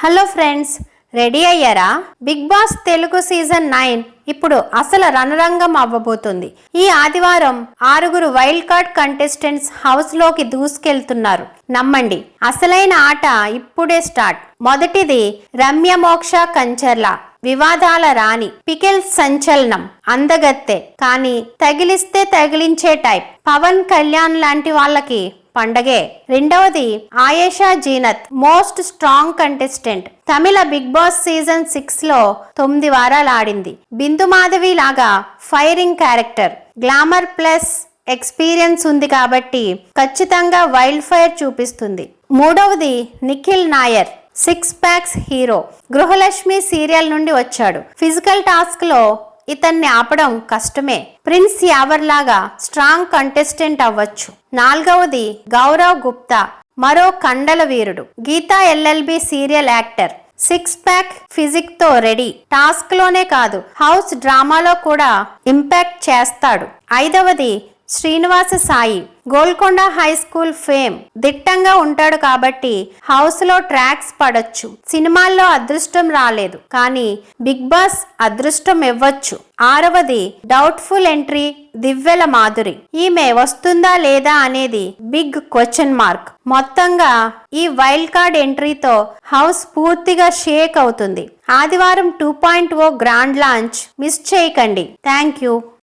Hello friends ready అయ్యారా? Bigg Boss Telugu season nine ఇప్పుడు అసలు రణరంగం అవ్వబోతుంది. ఈ ఆదివారం ఆరుగురు వైల్డ్ కార్డ్ కంటెస్టెంట్స్ హౌస్లోకి దూసుకెళ్తున్నారు. నమ్మండి అసలైన ఆట ఇప్పుడే స్టార్ట్. మొదటిది రమ్య మోక్ష కంచర్ల వివాదాల రాణి పికెల్ సంచలనం అందగత్తె. కానీ తగిలిస్తే తగిలించే టైప్ పవన్ కళ్యాణ్ లాంటి వాళ్ళకి పండగే. రెండవది Ayesha Zeenat most strong contestant. తమిళ బిగ్ బాస్ సీజన్ సిక్స్లో తొమ్మిది వారాలు ఆడింది. బిందు మాధవి లాగా firing character. Glamour plus experience ఉంది కాబట్టి ఖచ్చితంగా వైల్డ్ ఫైర్ చూపిస్తుంది. మూడవది Nikhil Nair six packs hero. Gruhalakshmi serial నుండి వచ్చాడు. ఫిజికల్ టాస్క్లో ఇతన్ని ఆపడం కష్టమే. ప్రిన్స్ యావర్ లాగా స్ట్రాంగ్ కంటెస్టెంట్ అవ్వచ్చు. నాలుగవది గౌరవ్ గుప్తా మరో కండల వీరుడు. Geetha LLB serial actor. Six pack ఫిజిక్తో రెడీ. టాస్క్లోనే కాదు హౌస్ డ్రామాలో కూడా ఇంపాక్ట్ చేస్తాడు. ఐదవది Srinivasa Sai Golconda high school fame. దిట్టంగా ఉంటాడు కాబట్టి హౌస్లో ట్రాక్స్ పడొచ్చు. సినిమాల్లో అదృష్టం రాలేదు. కానీ బిగ్ బాస్ అదృష్టం ఇవ్వచ్చు. ఆరవది డౌట్ఫుల్ ఎంట్రీ దివ్వెల మాధురి. ఈమె వస్తుందా లేదా అనేది బిగ్ క్వశ్చన్ మార్క్ మొత్తంగా ఈ వైల్డ్ కార్డ్ ఎంట్రీతో హౌస్ పూర్తిగా షేక్ అవుతుంది. ఆదివారం two point O grand launch miss చేయకండి. Thank you